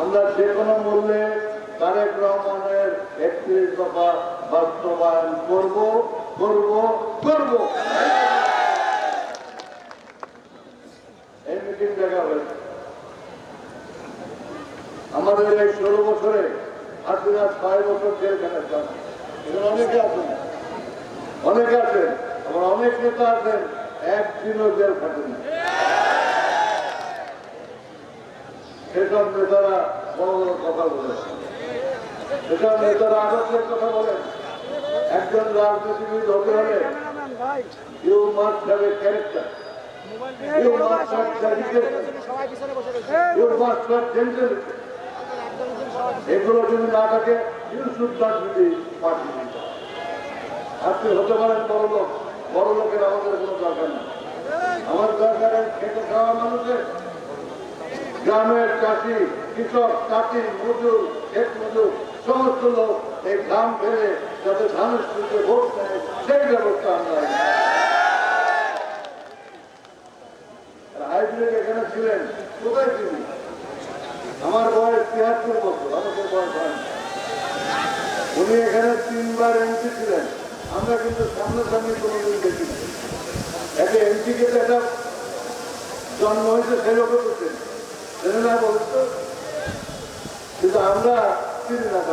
আমরা যে কোনো মূল্যে তারেক রহমানের একত্রিশ দফা বাস্তবায়ন করব করব করব। এই মিটিং দেখা হয়েছে। আমাদের এই ষোলো বছরে হাসিনা ছয় বছর জেলখানে যান এখানে অনেকে আছেন। অনেকে আছেন, আবার অনেক নেতা আছেন, একদিনও জেল খাটেন না। সেসব নেতারা বড় বড় কথা বলেন সেসব নেতারা আদর্শের কথা বলেন একজন রাজনীতিবিদ হতে হলে you must have a character. You must এগুলো যদি না থাকে, you should not be party হতে পারেন বড় লোক আমাদের কোনো আমার দরকার খেতে খাওয়া মানুষের গ্রামের চাষি, কৃষক, চাষি, মজুর, ক্ষেত মজুর, সমস্ত লোক এই গ্রাম ফেলে যাতে ধানের স্তুতে ভোট নেয় সেই ব্যবস্থা আমরা আমার উনি এখানে তিনবার ছিলেন, আমরা কিন্তু জন্ম হয়েছে লোক করছেন না বলতো কিন্তু আমরা চিনি না তাকে।